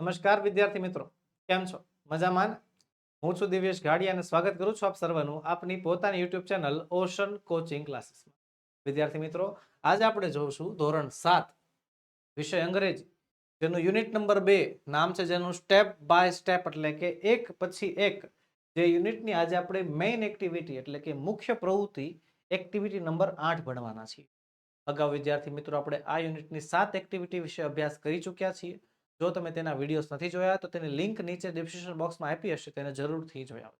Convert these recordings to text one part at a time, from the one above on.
નમસ્કાર, વિદ્યાર્થી મિત્રો. કેમ છો? મજામાં હું છું દિવ્યેશ ગાડી અને સ્વાગત કરું છું આપ સર્વનું આપની પોતાની યુટ્યુબ ચેનલ ઓશન કોચિંગ ક્લાસીસમાં. વિદ્યાર્થી મિત્રો, આજે આપણે જોઈશું ધોરણ સાત, વિષય અંગ્રેજી, જેનું યુનિટ નંબર બે નામ છે, જેનું સ્ટેપ બાય સ્ટેપ એટલે કે એક પછી એક. જે યુનિટની આજે આપણે મેઇન એક્ટિવિટી એટલે કે મુખ્ય પ્રવૃત્તિ એક્ટિવિટી નંબર આઠ ભણવાના છીએ. અગાઉ વિદ્યાર્થી મિત્રો, આપણે આ યુનિટની સાત એક્ટિવિટી વિશે અભ્યાસ કરી ચૂક્યા છીએ. જો તમે તેના વિડીયોઝ નથી જોયા, તો તેની લિંક નીચે ડિસ્ક્રિપ્શન બોક્સમાં આપી હશે, તેને જરૂરથી જોયા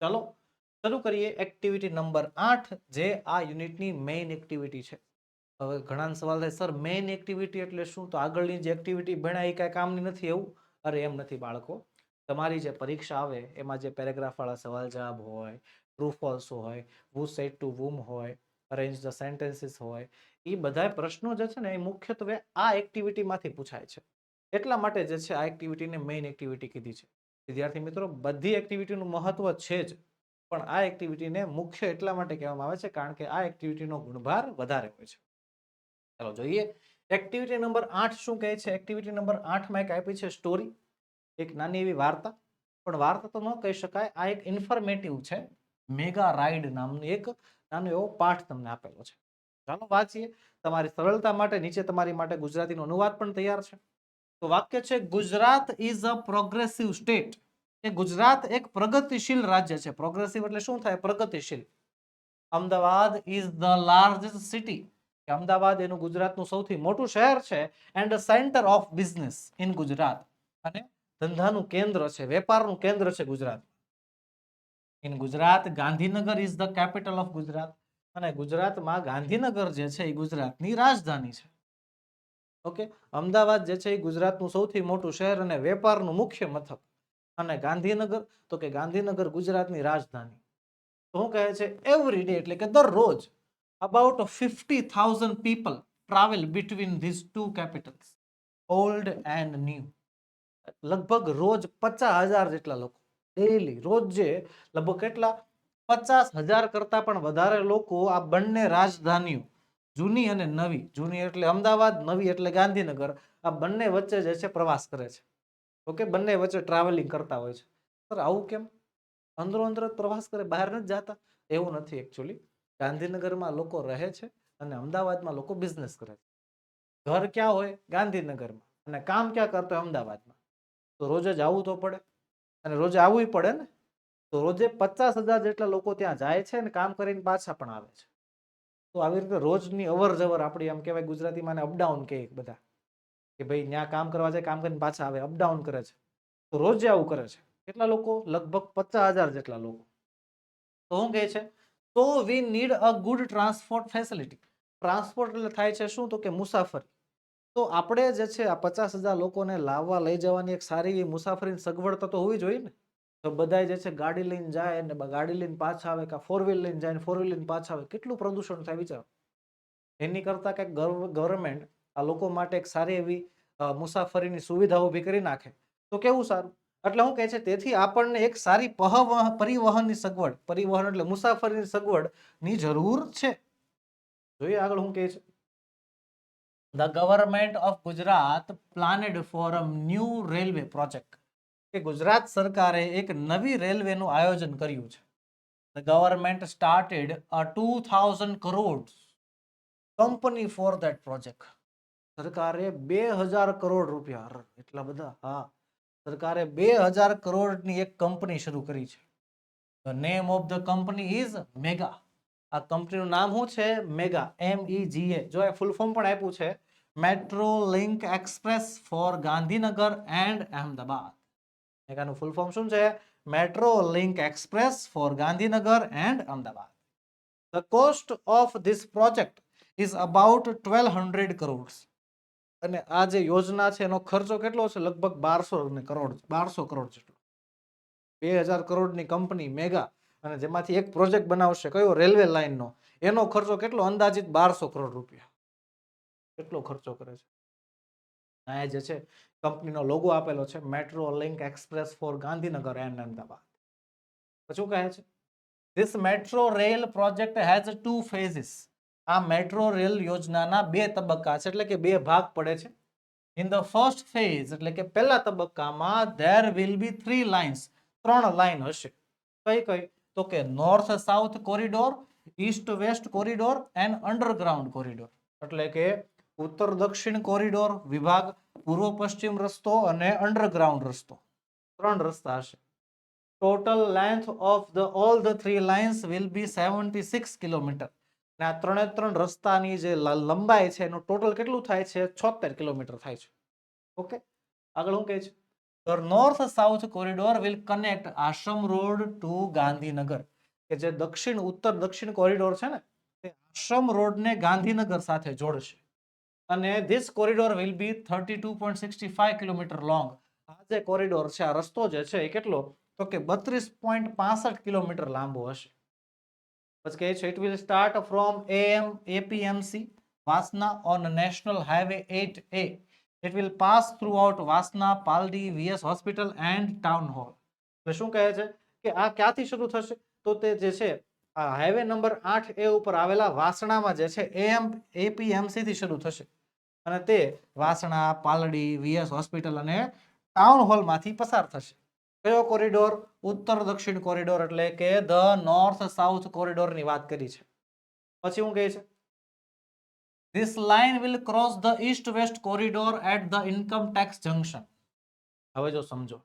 ચાલો, શરૂ કરીએ એક્ટિવિટી નંબર આઠ, જે આ યુનિટની મેઇન એક્ટિવિટી છે. હવે ઘણા સવાલ થાય સર મેઇન એક્ટિવિટી એટલે શું? તો આગળની જે એક્ટિવિટી ભણાય એ કાંઈ કામની નથી એવું? અરે, એમ નથી, બાળકો. તમારી જે પરીક્ષા આવે, એમાં જે પેરેગ્રાફવાળા સવાલ જવાબ હોય ટ્રુ ફોલ્સ હોય વુ સેટ ટુ વુમ હોય અરેન્જ ધ સેન્ટેન્સીસ હોય એ બધા પ્રશ્નો જે છે ને, એ મુખ્યત્વે આ એક્ટિવિટીમાંથી પૂછાય છે. એટલા માટે જે છે આ એક્ટિવિટીને મેઇન એક્ટિવિટી કીધી છે. વિદ્યાર્થી મિત્રો, બધી એક્ટિવિટીનું મહત્વ છે જ, પણ આ એક્ટિવિટીને મુખ્ય એટલા માટે કહેવામાં આવે છે કારણ કે આ એક્ટિવિટીનો ગુણભાર વધારે હોય છે. ચાલો જોઈએ. એક્ટિવિટી નંબર આઠ શું કહે છે? એક્ટિવિટી નંબર આઠમાં એક આપી છે સ્ટોરી, એક નાની એવી વાર્તા. પણ વાર્તા તો ન કહી શકાય, આ એક ઇન્ફોર્મેટિવ છે. મેગા રાઈડ નામનો એક નાનો એવો પાઠ તમને આપેલો છે. ચાલો વાંચીએ. તમારી સરળતા માટે, નીચે તમારી માટે ગુજરાતીનો અનુવાદ પણ તૈયાર છે. તો વાક્ય છે, Gujarat is a progressive state કે ગુજરાત એક પ્રગતિશીલ રાજ્ય છે. પ્રોગ્રેસિવ એટલે શું થાય? પ્રગતિશીલ. Ahmedabad is the largest city Ahmedabad એનું ગુજરાતનું સૌથી મોટું શહેર છે and centre of business in Gujarat. અને ધંધાનું કેન્દ્ર છે, વેપારનું કેન્દ્ર છે Gujarat. In Gujarat, Gandhinagar is the capital of Gujarat. અને ગુજરાતમાં ગાંધીનગર જે છે એ ગુજરાતની રાજધાની છે. ઓકે? અમદાવાદ જે છે એ ગુજરાતનું સૌથી મોટું શહેર અને વેપારનું મુખ્ય મથક અને ગાંધીનગર. તો કે ગાંધીનગર ગુજરાતની રાજધાની. તો શું કહે છે? એવરી ડે એટલે કે દરરોજ about fifty thousand people travel between this two capitals old and new લગભગ રોજ પચાસ હજાર જેટલા લોકો. ડેલી રોજ જે લગભગ કેટલા? પચાસ હજાર કરતા પણ વધારે લોકો આ બંને રાજધાનીઓ જૂની અને નવી. જૂની એટલે અમદાવાદ, નવી એટલે ગાંધીનગર. આ બંને વચ્ચે જે છે પ્રવાસ કરે છે. ઓકે? બંને વચ્ચે ટ્રાવેલિંગ કરતા હોય છે. સર, આવું કેમ? અંદરો અંદર જ પ્રવાસ કરે, બહાર નથી જતા? એવું નથી એકચ્યુઅલી ગાંધીનગરમાં લોકો રહે છે અને અમદાવાદમાં લોકો બિઝનેસ કરે છે. ઘર ક્યાં હોય? ગાંધીનગરમાં. અને કામ ક્યાં કરતો હોય? અમદાવાદમાં. તો રોજે જ આવવું તો પડે. અને રોજે આવવું પડે ને? તો રોજે પચાસ હજાર જેટલા લોકો ત્યાં જાય છે અને કામ કરીને પાછા પણ આવે છે. તો આવી રીતે રોજની અવર જવર આપણી, આમ કહેવાય ગુજરાતીમાં અપડાઉન કહે બધા. કે ભાઈ ત્યાં કામ કરવા જાય, કામ કરીને પાછા આવે અપડાઉન કરે છે. તો રોજ આવું કરે છે. કેટલા લોકો? લગભગ પચાસ હજાર જેટલા લોકો. તો શું કહે છે? તો we need a good transport facility transport એટલે થાય છે શું? તો કે મુસાફરી. તો આપણે જે છે આ પચાસ હજાર લોકોને લાવવા લઈ જવાની એક સારી એવી મુસાફરીની સગવડતા તો હોવી જોઈએ ને. તો બધા જે છે ગાડી લઈને જાય ને ગાડી લઈને પાછા આવે કાં ફોર વ્હીલ લઈને જાય ને ફોર વ્હીલ લઈને પાછા આવે, કેટલું પ્રદૂષણ થાય વિચારો એની કરતાં કંઈક ગવર્મેન્ટ આ લોકો માટે એક સારી એવી મુસાફરીની સુવિધા ઊભી કરી નાખે. તો કેવું સારું? એટલે હું કહે છે તેથી આપણને એક સારી પરિવહનની સગવડ, પરિવહન એટલે મુસાફરીની સગવડની જરૂર છે. જોઈએ આગળ હું કહે છે. The government of Gujarat planned for a new railway project કે ગુજરાત સરકારે એક નવી રેલવેનું આયોજન કર્યું છે. The government started a two thousand crore company for that project સરકારે બે હજાર કરોડ રૂપિયા એટલા બધા? હા. સરકારે બે હજાર કરોડની એક કંપની શરૂ કરી છે. The name of the company is mega આ કંપનીનું નામ શું છે? મેગા એમ ઈ જી એ જો એ ફૂલ ફોર્મ પણ આપ્યું છે. Metro link express for Gandhinagar and Ahmedabad મેગાનું full form શું છે? Metro link express for Gandhinagar and Ahmedabad the cost of this project is about twelve hundred crores અને આ જે યોજના છે, એનો ખર્ચો કેટલો છે? લગભગ બારસો કરોડ બારસો કરોડ જેટલો. બે હજાર કરોડની કંપની મેગા અને જેમાંથી એક પ્રોજેક્ટ બનાવશે, કયો? રેલવે લાઇનનો. એનો ખર્ચો કેટલો? અંદાજિત બારસો કરોડ રૂપિયા. કેટલો ખર્ચો કરે છે? આ જે છે કંપનીનો લોગો આપેલો છે metro link express for Gandhinagar and Ahmedabad. શું કહે છે? This metro rail project has two phases આ મેટ્રો રેલ યોજનાના બે તબક્કા છે, એટલે કે બે ભાગ પડે છે. ઇન ધ ફર્સ્ટ ફેઝ એટલે કે પહેલા તબક્કામાં there will be three lines ત્રણ લાઇન હશે. કઈ કઈ? તો કે north south corridor east west corridor and underground corridor એટલે કે ઉત્તર દક્ષિણ કોરિડોર વિભાગ પૂર્વ પશ્ચિમ રસ્તો અને અંડરગ્રાઉન્ડ રસ્તો. ત્રણ રસ્તા હશે. Total length of the all the three lines will be seventy six kilometre અને આ ત્રણે ત્રણ રસ્તાની જે લંબાઈ છે એનું ટોટલ કેટલું થાય છે? છોતેર કિલોમીટર થાય છે. ઓકે આગળ શું કહે છે. The north south corridor will connect Ashram road to Gandhinagar કે જે દક્ષિણ, ઉત્તર દક્ષિણ કોરિડોર છે ને, તે આશ્રમ રોડને ગાંધીનગર સાથે જોડશે. અને this corridor will be thirty two point sixty five kilometre long આ જે કોરિડોર છે, આ રસ્તો જે છે, એ કેટલો? તો કે બત્રીસ પોઈન્ટ પાસઠ કિલોમીટર લાંબો હશે. પછી કહે છે it will start from AM APMC Vasna on national highway at a it will pass through out Vasna, Paldi VS hospital and town hall એટલે શું કહે છે? કે આ ક્યાંથી શરૂ થશે? તો તે જે છે, આ હાઈવે નંબર આઠ એ ઉપર આવેલા વાસણામાં જે છે એએમ એપીએમસીથી શરૂ થશે. અને તે વાસણા, પાલડી, વીએસ હોસ્પિટલ અને ટાઉન હોલમાંથી પસાર થશે. કયો કોરિડોર? ઉત્તર દક્ષિણ કોરિડોર એટલે કે ધ નોર્થ સાઉથ કોરિડોરની વાત કરી છે. પછી હું કહે છે? This line will cross the east west corridor at the income tax junction હવે જો સમજો,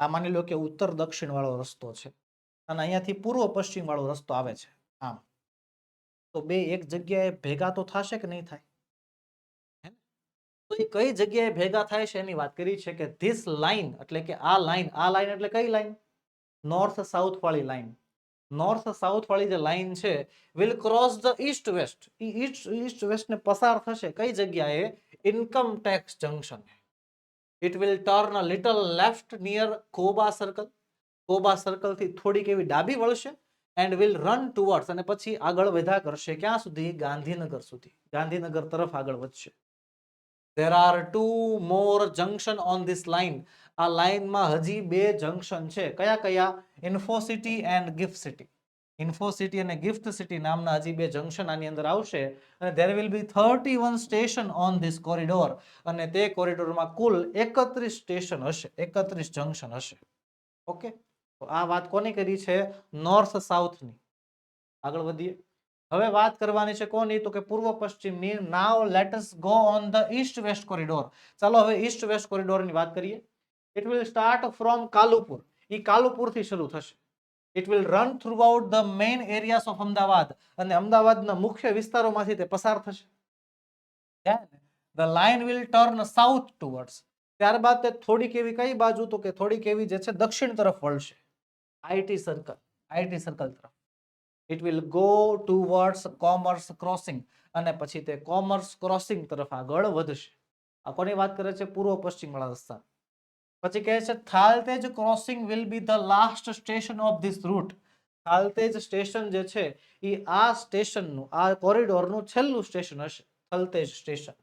આ માની લો કે ઉત્તર દક્ષિણ વાળો રસ્તો છે અને અહીંયાથી પૂર્વ પશ્ચિમ વાળો રસ્તો આવે છે. આમ, તો બે એક જગ્યાએ ભેગા તો થશે કે નહીં થાય? તો એ કઈ જગ્યાએ ભેગા થાય છે એની વાત કરી છે કે ધીસ લાઈન એટલે કે આ લાઈન આ લાઈન એટલે કઈ લાઈન નોર્થ સાઉથ વાળી લાઈન નોર્થ સાઉથ વાળી જે લાઈન છે will cross the east west east east west ને પસાર થશે કઈ જગ્યાએ? Income tax junction it will turn a little left near Koba circle Koba સર્કલથી થોડીક એવી ડાબી વળશે એન્ડ વિલ રન ટુવર્ડ્સ અને પછી આગળ વધા કરશે ક્યાં સુધી? ગાંધીનગર સુધી. ગાંધીનગર તરફ આગળ વધશે. There are two more junction on this line આ લાઇનમાં હજી બે જંકશન છે. કયા કયા? Infocity and gift city Infocity અને ગિફ્ટ સિટી નામના હજી બે જંકશન આની અંદર આવશે અને there will be thirty one station on this corridor અને તે કોરિડોરમાં કુલ એકત્રીસ સ્ટેશન હશે. એકત્રીસ જંકશન હશે. ઓકે તો આ વાત કોની કરી છે? નોર્થ સાઉથની આગળ વધીએ. હવે વાત કરવાની છે કોની? તો કે પૂર્વ પશ્ચિમની. Now let's go on the east west corridor ચાલો હવે ઈસ્ટ વેસ્ટ કોરિડોરની વાત કરીએ. It will start from Kalupur એ કાલુપુરથી શરૂ થશે. It will run throughout the main areas of Ahmedabad અને અમદાવાદના મુખ્ય વિસ્તારોમાંથી તે પસાર થશે. The line will turn south towards ત્યારબાદ તે થોડીક એવી કઈ બાજુ? તો કે થોડીક એવી જે છે, દક્ષિણ તરફ વળશે. આઈટી સર્કલ આઈટી સર્કલ તરફ. It will go towards commerce crossing અને પછી તે કોમર્સ ક્રોસિંગ તરફ આગળ વધશે. આ કોની વાત કરે છે? પૂર્વ પશ્ચિમ વાળા રસ્તા. પછી કહે છે Thaltej crossing will be the last station of this route Thaltej station જે છે એ આ સ્ટેશનનું આ કોરિડોરનું છેલ્લું સ્ટેશન હશે. Thaltej station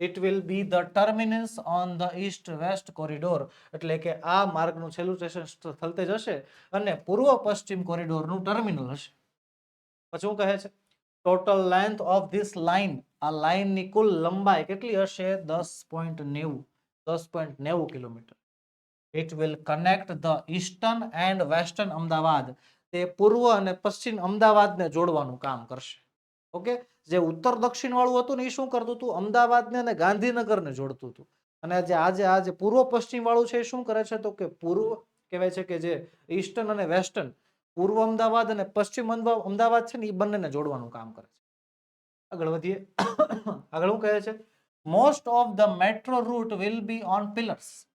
it will be the terminus on the east west corridor એટલે કે આ માર્ગનું છેલ્લું સ્ટેશન થલતેજ હશે અને પૂર્વ પશ્ચિમ કોરિડોરનું ટર્મિનલ હશે. પછી શું કહે છે? Total length of this line આ લાઇનની કુલ લંબાઈ કેટલી હશે? દસ પોઈન્ટ નેવું. દસ પોઈન્ટ નેવું kilometre. It will connect the eastern and western Ahmedabad. તે પૂર્વ અને પશ્ચિમ અમદાવાદને જોડવાનું કામ કરશે. ઓકે જે ઉત્તર દક્ષિણ વાળું હતું ને એ શું કરતું હતું? અમદાવાદને અને ગાંધીનગરને જોડતું હતું. અને જે આજે આ જે પૂર્વ પશ્ચિમ વાળું છે એ શું કરે છે? તો કે પૂર્વ કહેવાય છે કે જે ઈસ્ટર્ન અને વેસ્ટર્ન પૂર્વ અમદાવાદ અને પશ્ચિમ અમદા- અમદાવાદ છે ને એ બંનેને જોડવાનું કામ કરે છે. આગળ વધીએ. આગળ શું કહે છે? Most of the metro route will be on pillars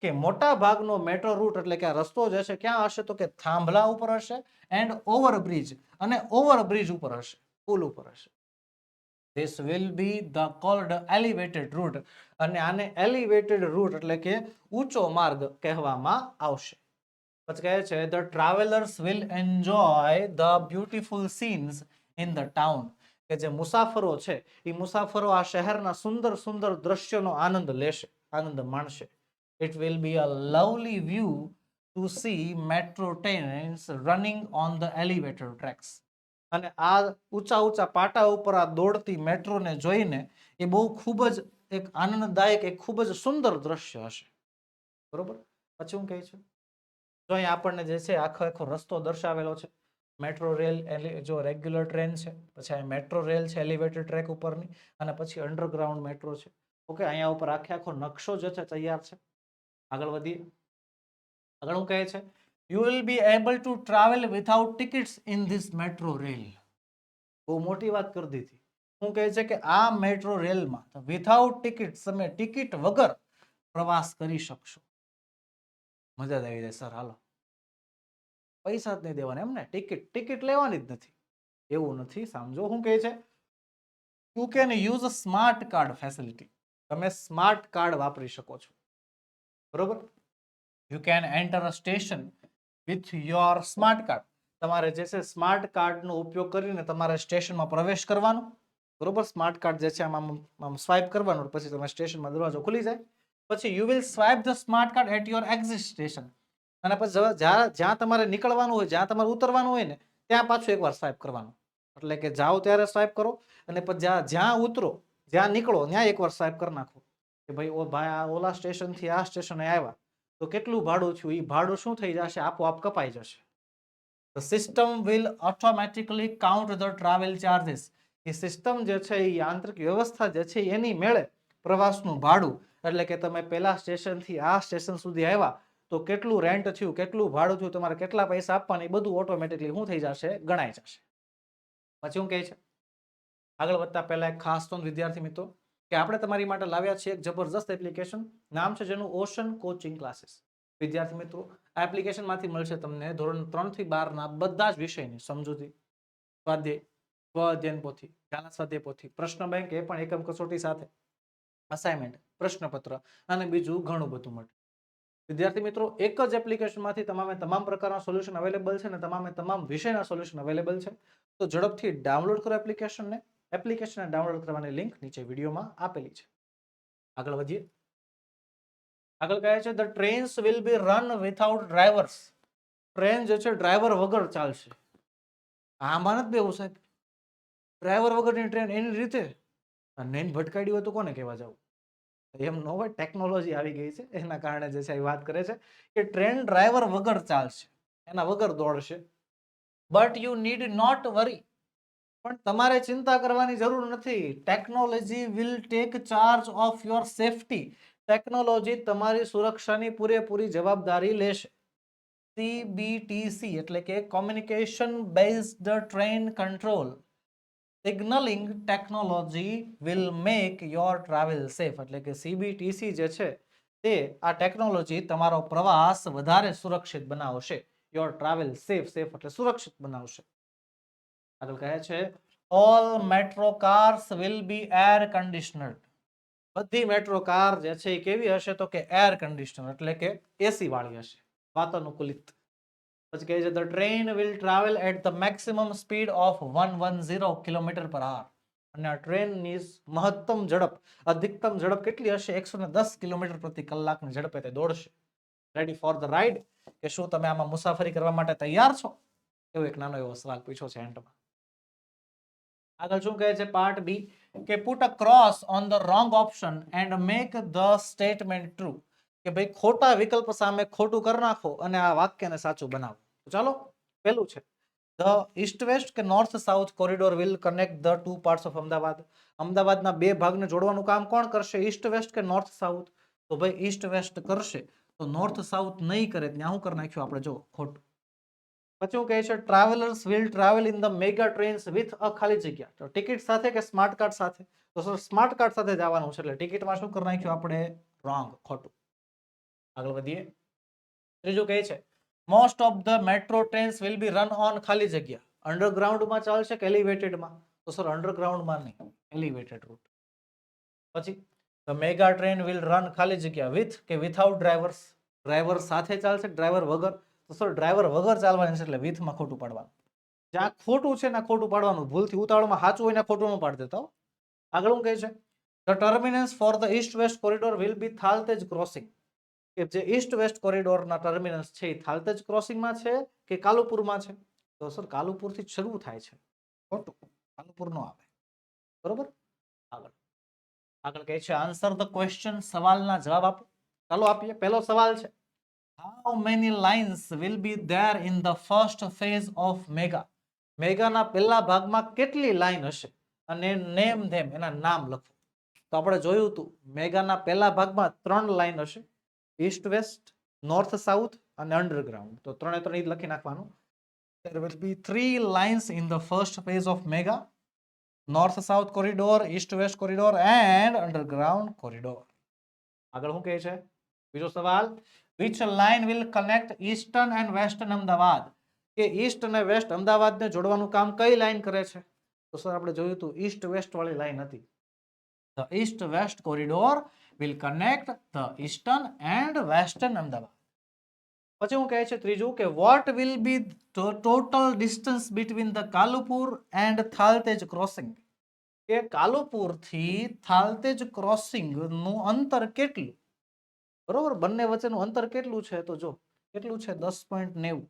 કે મોટા ભાગનો મેટ્રો રૂટ એટલે કે આ રસ્તો જે છે, ક્યાં હશે તો કે થાંભલા ઉપર હશે એન્ડ ઓવરબ્રિજ અને ઓવરબ્રિજ ઉપર હશે, પુલ ઉપર હશે. This will be the called elevated route અને આને એલિવેટેડ રૂટ એટલે કે ઊંચો માર્ગ કહેવામાં આવશે. પછી કહે છે the travellers will enjoy the beautiful scenes in the town કે જે મુસાફરો છે એ મુસાફરો આ શહેરના સુંદર સુંદર દ્રશ્યોનો આનંદ લેશે, આનંદ માણશે. It will be a lovely view to see metro trains running on the elevator tracks અને આ ઊંચા ઊંચા પાટા ઉપર આ દોડતી મેટ્રોને જોઈને એ બહુ ખૂબ જ એક આનંદદાયક, એક ખૂબ જ સુંદર દ્રશ્ય હશે. બરોબર? પછી હું કહે છે જો અહીં આપણને જે છે આખો આખો રસ્તો દર્શાવેલો છે. મેટ્રો રેલ જો રેગ્યુલર ટ્રેન છે, પછી અહીં મેટ્રો રેલ છે, એલિવેટેડ ટ્રેક ઉપરની, અને પછી અંડરગ્રાઉન્ડ મેટ્રો છે. ઓકે, અહીંયા ઉપર આખે આખો નકશો જે છે તૈયાર છે. આગળ વધીએ. આગળ હું કહે છે you will be able to travel without tickets in this metro rail બહુ મોટી વાત કરી દીધી. હું કહે છે કે આ મેટ્રો રેલમાં વિથઆઉટ ટિકિટ તમે ટિકિટ વગર પ્રવાસ કરી શકશો. મજા આવી જાય, સર, હાલો. પૈસા જ નહીં દેવાના એમ ને ટિકિટ ટિકિટ લેવાની જ નથી. એવું નથી સમજો શું કહે છે. You can use smart card facility તમે સ્માર્ટ કાર્ડ વાપરી શકો છો. બરોબર? You can enter a station with your smart card તમારે જે છે સ્માર્ટ કાર્ડનો ઉપયોગ કરીને તમારે સ્ટેશનમાં પ્રવેશ કરવાનો. બરોબર? સ્માર્ટ કાર્ડ જે છે આમ સ્વાઇપ કરવાનું, પછી તમે સ્ટેશનમાં દરવાજો ખુલી જાય. પછી you will swipe the smart card at your exit station અને પછી જ્યાં જ્યાં તમારે નીકળવાનું હોય, જ્યાં તમારે ઉતરવાનું હોય ને, ત્યાં પાછું એકવાર સ્વાઇપ કરવાનું. એટલે કે જાઓ ત્યારે સ્વાઇપ કરો, અને પછી જ્યાં ઉતરો, જ્યાં નીકળો, ત્યાં એકવાર સ્વાઇપ કરી નાખો. કે ભાઈ, ઓ ભાઈ, આ ઓલા સ્ટેશનથી આ સ્ટેશને આવ્યા. તો કેટલું ભાડું થયું? એ ભાડું શું થઈ જશે? આપોઆપ કપાઈ જશે. The system will automatically count the travel charges. એ સિસ્ટમ જે છે, એ યાંત્રિક વ્યવસ્થા જે છે, એની મેળે પ્રવાસનું ભાડું એટલે કે તમે પેલા સ્ટેશનથી આ સ્ટેશન સુધી આવ્યા, તો કેટલું રેન્ટ થયું, કેટલું ભાડું થયું, તમારે કેટલા પૈસા આપવાના, એ બધું ઓટોમેટિકલી શું થઈ જશે ગણાઈ જશે. પછી શું કહે છે, આગળ વધતા પહેલા એક ખાસ તો વિદ્યાર્થી મિત્રો, કે આપણે તમારી માટે લાવ્યા છીએ એક જબરજસ્ત એપ્લિકેશન નામ છે જેનું ઓશન કોચિંગ ક્લાસીસ વિદ્યાર્થી મિત્રો, આ એપ્લિકેશનમાંથી મળશે તમને ધોરણ ત્રણથી બારના બધા જ વિષયની સમજૂતી, સ્વાધ્યાય, સ્વ અધ્યયન પોથી ગાલા સ્વાધ્યાય પોથી, પ્રશ્ન બેંક એ પણ એકમ કસોટી સાથે. અસાઇનમેન્ટ પ્રશ્નપત્ર અને બીજું ઘણું બધું મળે વિદ્યાર્થી મિત્રો, એક જ એપ્લિકેશનમાંથી તમામે તમામ પ્રકારના સોલ્યુશન અવેલેબલ છે અને તમામે તમામ વિષયના સોલ્યુશન અવેલેબલ છે. તો ઝડપથી ડાઉનલોડ કરો એપ્લિકેશનને એપ્લિકેશનને ડાઉનલોડ કરવાની લિંક નીચે વિડીયોમાં આપેલી છે. આગળ વધીએ. આગળ કહે છે the trains will be run without drivers train જે છે, ડ્રાઈવર વગર ચાલશે. આમાં નથી બેવું સાહેબ. ડ્રાઈવર વગરની ટ્રેન એની રીતે નેન ભટકાડ્યું હતું કોને કહેવા જવું? એમ ન હોય, ટેકનોલોજી આવી ગઈ છે. એના કારણે જે છે એ વાત કરે છે કે ટ્રેન ડ્રાઈવર વગર ચાલશે, એના વગર દોડશે. But you need not worry. પણ તમારે ચિંતા કરવાની જરૂર નથી. Technology will take charge of your safety. Technology તમારી સુરક્ષાની પૂરેપૂરી જવાબદારી લેશે. સીબીટીસી એટલે કે communication based train control. Signalling technology will make your travel safe એટલે કે CBTC જે છે, તે આ ટેકનોલોજી તમારો પ્રવાસ વધારે સુરક્ષિત બનાવશે. યોર ટ્રાવેલ સેફ સેફ એટલે સુરક્ષિત બનાવશે. આગળ કહે છે all metro cars will be air conditioned બધી મેટ્રો કાર જે છે એ કેવી હશે તો કે એર કન્ડિશનર એટલે કે એસી વાળી હશે. વાતાનુકૂલિત. પછી કહે છે the train will travel at the maximum speed of one one zero kilometre per hour અને આ ટ્રેનની મહત્તમ ઝડપ, અધિકતમ ઝડપ કેટલી હશે? એકસો ને દસ કિલોમીટર પ્રતિ કલાકની ઝડપે તે દોડશે. રેડી ફોર ધ રાઇડ કે શું તમે આમાં મુસાફરી કરવા માટે તૈયાર છો? એવો એક નાનો એવો સવાલ પૂછ્યો છે એન્ડમાં આગળ શું કહે છે પાર્ટ બી? કે put a cross on the wrong option and make the statement true કે ભાઈ ખોટા વિકલ્પ સામે ખોટું કરી નાખો અને આ વાક્યને સાચું બનાવો. ચાલો, પહેલું છે. ધ ઈસ્ટ વેસ્ટ કે north south corridor will connect the two parts of Ahmedabad. અમદાવાદના બે ભાગને જોડવાનું કામ કોણ કરશે? ઈસ્ટ વેસ્ટ કે નોર્થ સાઉથ તો ભાઈ ઈસ્ટ વેસ્ટ કરશે. તો નોર્થ સાઉથ નહીં કરે ત્યાં શું કરી નાખ્યું આપણે? જો, ખોટું. પછી હું કહે છે? Travellers will travel in the mega trains with a ખાલી જગ્યા. તો ટિકિટ સાથે કે સ્માર્ટ કાર્ડ સાથે? તો સર સ્માર્ટ કાર્ડ સાથે જવાનું છે એટલે ટિકિટમાં શું કરી નાખ્યું આપણે? રોંગ ખોટું. આગળ વધીએ. ત્રીજું કહે છે most of the metro trains will be run on ખાલી જગ્યા. અંડરગ્રાઉન્ડમાં ચાલશે કે એલિવેટેડમાં તો સર અંડરગ્રાઉન્ડમાં નહીં. એલિવેટેડ રૂટ પછી the mega train will run ખાલી જગ્યા વિથ કે વિથઆઉટ ડ્રાઈવર્સ ડ્રાઈવર સાથે ચાલશે ડ્રાઈવર વગર? તો સર ડ્રાઈવર વગર ચાલવાની છે એટલે વિથમાં ખોટું પાડવાનું. જ્યાં ખોટું છે ને ખોટું પાડવાનું. ભૂલથી ઉતાવળમાં સાચું હોય ને ખોટું ન પાડી દેતા. આગળ હું કહે છે? The terminus for the east west corridor will be Thaltej crossing કે જે ઈસ્ટ વેસ્ટ કોરિડોરના ટર્મિનસ છે, એ થાલતેજ ક્રોસિંગમાં છે કે કાલુપુરમાં છે? તો સર કાલુપુરથી શરૂ થાય છે. ખોટું. કાલુપુર નો આવે. બરોબર? આગળ. આગળ કહે છે આન્સર ધ ક્વેશ્ચન સવાલના જવાબ આપો. ચાલો આપીએ. પહેલો સવાલ છે how many lines will be there in the first phase of mega મેગાના પહેલા ભાગમાં કેટલી લાઇન હશે? અને નેમ ધેમ એના નામ લખો. તો આપણે જોયું હતું મેગાના પહેલા ભાગમાં ત્રણ લાઇન હશે. ઈસ્ટ વેસ્ટ નોર્થ સાઉથ અને અંડરગ્રાઉન્ડ તો ત્રણે ત્રણ ઈ લખી નાખવાનું there will be three lines in the first phase of mega north south corridor east west corridor and underground corridor આગળ શું કહે છે બીજો સવાલ which line will connect eastern and western Ahmedabad કે ઈસ્ટ અને વેસ્ટ અમદાવાદને જોડવાનું કામ કઈ લાઈન કરે છે તો સર આપણે જોયું હતું ઈસ્ટ વેસ્ટ વાળી લાઈન હતી the east west corridor will connect the eastern and western Ahmedabad પછી હું કહે છે ત્રીજું કે what will be the total distance between the Kalupur and Thaltej crossing કે કાલુપુરથી થાલતેજ ક્રોસિંગનું અંતર કેટલું બરોબર બંને વચ્ચેનું અંતર કેટલું છે તો જો કેટલું છે દસ પોઈન્ટ નેવું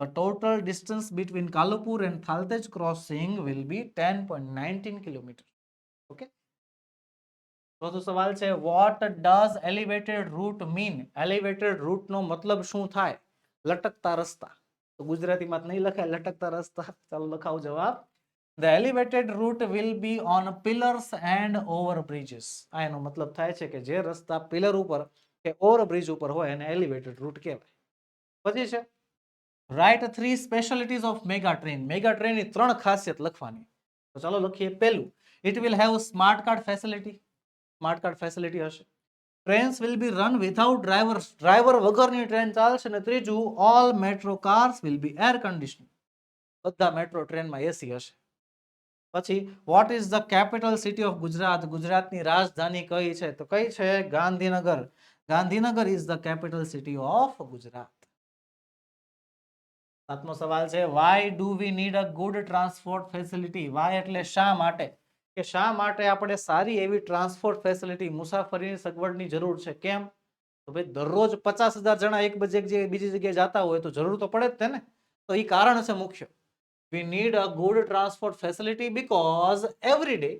The total distance between Kalupur and Thaltej crossing will be 10.19 kilometers. Okay. ચોથો સવાલ છે what does elevated route mean elevated રૂટનો મતલબ શું થાય? લટકતા રસ્તા. તો ગુજરાતીમાં નહીં લખાય, લટકતા રસ્તા. ચાલો લખાવો જવાબ. The elevated route will be on pillars and over bridges આ એનો મતલબ થાય છે કે જે રસ્તા પિલર ઉપર કે ઓવર બ્રિજ ઉપર હોય એને એલિવેટેડ રૂટ કહેવાય. પછી છે right three specialities of mega train mega ટ્રેનની ત્રણ ખાસિયત લખવાની. તો ચાલો લખીએ પહેલું. It will have smart card facility smart card facility હશે. Trains will be run without driver driver વગરની ટ્રેન ચાલશે અને ત્રીજું all metro cars will be air condition બધા મેટ્રો ટ્રેનમાં એસી હશે. પછી what is the capital city of Gujarat? ગુજરાતની રાજધાની કઈ છે? તો કઈ છે? Gandhinagar. Gandhinagar is the capital city of Gujarat. સાતમો સવાલ છે why do we need a good transport facility why એટલે શા માટે? કે શા માટે આપણે સારી એવી ટ્રાન્સપોર્ટ ફેસિલિટી મુસાફરીની સગવડની જરૂર છે? કેમ? તો ભાઈ, દરરોજ પચાસ હજાર જણા એક બજે બીજી જગ્યાએ જતા હોય તો જરૂર તો પડે જ તેને. તો એ કારણ છે મુખ્ય. We need a good transport facility because every day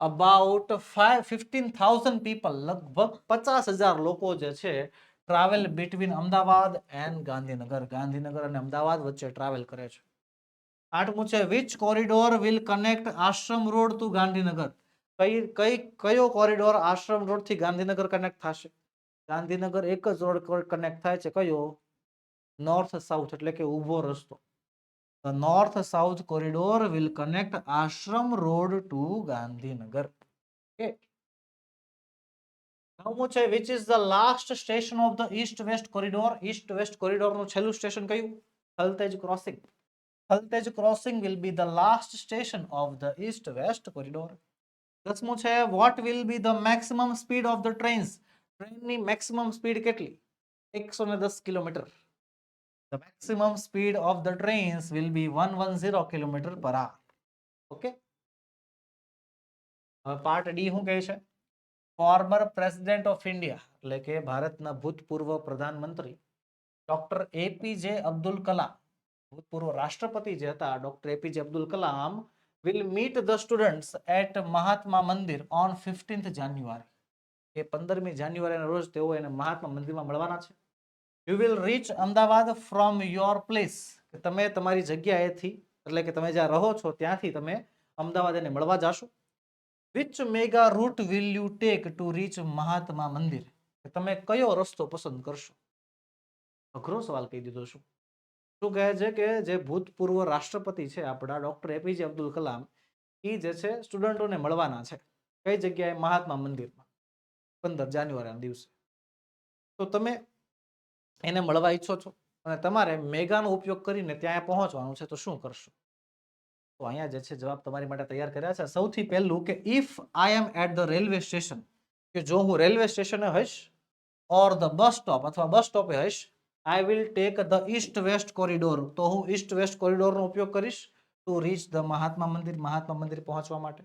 about five fifteen thousand people લગભગ પચાસ હજાર લોકો જે છે travel between Ahmedabad and Gandhinagar. Gandhinagar અને અમદાવાદ વચ્ચે ટ્રાવેલ કરે છે. આઠમું છે which corridor will connect Ashram road to Gandhinagar કઈ કઈ કયો કોરિડોર આશ્રમ રોડથી ગાંધીનગર કનેક્ટ થશે ગાંધીનગર એક જ રોડ કનેક્ટ થાય છે કયો નોર્થ સાઉથ એટલે કે ઊભો રસ્તો The north south corridor will connect Ashram Road to Gandhinagar. Okay. નવમું છે which is the last station of the east west corridor east west corridor નું છેલ્લું સ્ટેશન કયું Thaltej crossing Thaltej crossing will be the last station of the east west corridor દસમું છે what will be the maximum speed of the trains ટ્રેનની maximum speed કેટલી એકસો ને દસ kilometre the maximum speed of the trains will be 110 kilometer per hour okay હવે part D શું કહે છે ફોર્મર પ્રેસિડેન્ટ ઓફ ઇન્ડિયા એટલે કે ભારતના ભૂતપૂર્વ પ્રધાનમંત્રી ડોક્ટર એપીજે અબ્દુલ કલામ ભૂતપૂર્વ રાષ્ટ્રપતિ જે હતા, doctor A P J Abdul Kalam will meet the students at Mahatma Mandir on fifteenth જાન્યુઆરી એ પંદરમી જાન્યુઆરીના રોજ તેઓ એને મહાત્મા મંદિરમાં મળવાના છે. You will reach Ahmedabad from your place તમે તમારી જગ્યાએથી, એટલે કે તમે જ્યાં રહો છો ત્યાંથી તમે અમદાવાદ એને મળવા જાશો. Which mega route will you take to reach Mahatma Mandir? તમે કયો રસ્તો પસંદ કરશો? અઘરો સવાલ કહી દીધો છું શું કહે છે કે જે ભૂતપૂર્વ રાષ્ટ્રપતિ છે આપણા doctor A P J Abdul Kalam એ જે છે સ્ટુડન્ટોને મળવાના છે. કઈ જગ્યાએ? મહાત્મા મંદિરમાં. પંદર જાન્યુઆરીના દિવસે. તો તમે એને મળવા ઈચ્છો છો અને તમારે મેગાનો ઉપયોગ કરીને ત્યાં પહોંચવાનું છે તો શું કરશો? તો અહીંયા જે છે જવાબ તમારી માટે તૈયાર કર્યા છે. સૌથી પહેલું કે if I am at the railway station કે જો હું રેલવે સ્ટેશને હઈશ ઓર ધ બસ સ્ટોપ અથવા બસ સ્ટોપે હઈશ I will take the east west corridor તો હું ઈસ્ટ વેસ્ટ કોરિડોરનો ઉપયોગ કરીશ to reach the Mahatma Mandir Mahatma Mandir પહોંચવા માટે.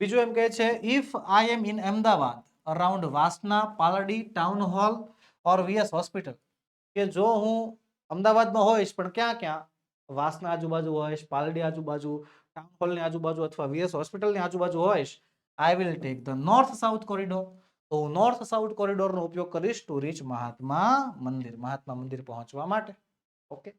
બીજું એમ કહે છે if I am in Ahmedabad around Vasna, Paldi town hall or VS hospital કે જો હું અમદાવાદમાં હોઈશ, પણ ક્યાં ક્યાં? વાસના આજુબાજુ હોઈશ, પાલડી આજુબાજુ ટાઉન હોલની આજુબાજુ અથવા વીએસ હોસ્પિટલની આજુબાજુ હોઈશ I will take the north south corridor તો હું નોર્થ સાઉથ કોરિડોરનો ઉપયોગ કરીશ ટુ રીચ મહાત્મા મંદિર મહાત્મા મંદિર પહોંચવા માટે. ઓકે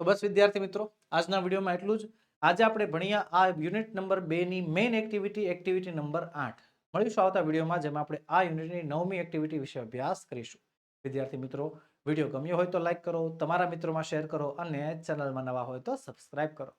તો બસ વિદ્યાર્થી મિત્રો, આજના વિડીયોમાં એટલું જ. આજે આપણે ભણ્યા આ યુનિટ નંબર બેની મેઇન એક્ટિવિટી એક્ટિવિટી નંબર આઠ. મળીશું આવતા વિડીયોમાં જેમાં આપણે આ યુનિટની નવમી એક્ટિવિટી વિશે અભ્યાસ કરીશું. વિદ્યાર્થી મિત્રો, વીડિયો ગમ્યો હોય તો લાઇક કરો, તમારા મિત્રોમાં શેર કરો અને ચેનલમાં નવા હોય તો સબસ્ક્રાઇબ કરો.